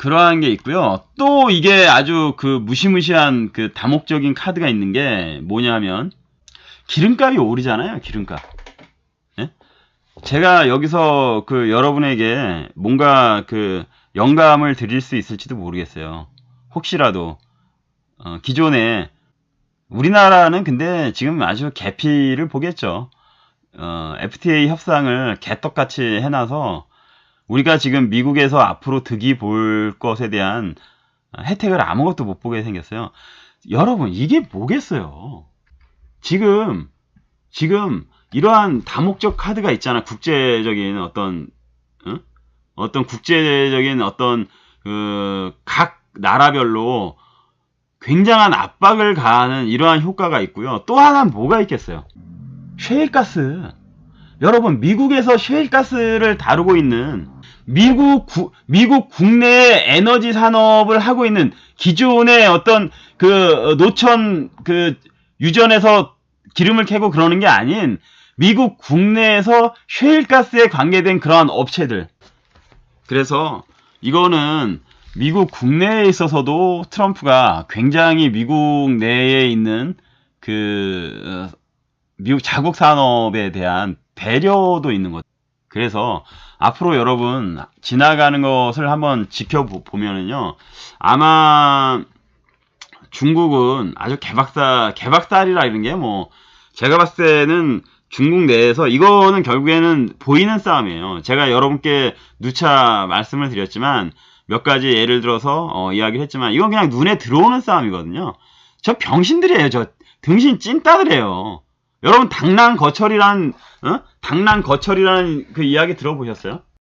그러한 게 있고요. 또 이게 아주 그 무시무시한 그 다목적인 카드가 있는 게 뭐냐면 기름값이 오르잖아요. 기름값. 예? 제가 여기서 그 여러분에게 뭔가 그 영감을 드릴 수 있을지도 모르겠어요. 혹시라도 어, 기존에 우리나라는 근데 지금 아주 개피를 보겠죠. 어, FTA 협상을 개떡같이 해놔서 우리가 지금 미국에서 앞으로 득이 볼 것에 대한 혜택을 아무것도 못 보게 생겼어요. 여러분, 이게 뭐겠어요? 지금, 지금 이러한 다목적 카드가 있잖아. 국제적인 어떤, 어? 어떤 국제적인 어떤, 그, 각 나라별로 굉장한 압박을 가하는 이러한 효과가 있고요. 또 하나 는 뭐가 있겠어요? 셰일가스. 여러분, 미국에서 셰일가스를 다루고 있는 미국 구- 미국 국내의 에너지 산업을 하고 있는 기존의 어떤 그 노천 그 유전에서 기름을 캐고 그러는 게 아닌 미국 국내에서 셰일가스에 관계된 그러한 업체들. 그래서 이거는 미국 국내에 있어서도 트럼프가 굉장히 미국 내에 있는 그 어, 미국 자국 산업에 대한 배려도 있는 것. 그래서 앞으로 여러분 지나가는 것을 한번 지켜보면은요 아마 중국은 아주 개박살 개박살이라 이런 게 뭐 제가 봤을 때는 중국 내에서 이거는 결국에는 보이는 싸움이에요. 제가 여러분께 누차 말씀을 드렸지만 몇 가지 예를 들어서 어, 이야기를 했지만 이건 그냥 눈에 들어오는 싸움이거든요. 저 병신들이에요. 저 등신 찐따들이에요. 여러분 당랑 거철이란 어? 당랑 거철이라는 그 이야기 들어보셨어요?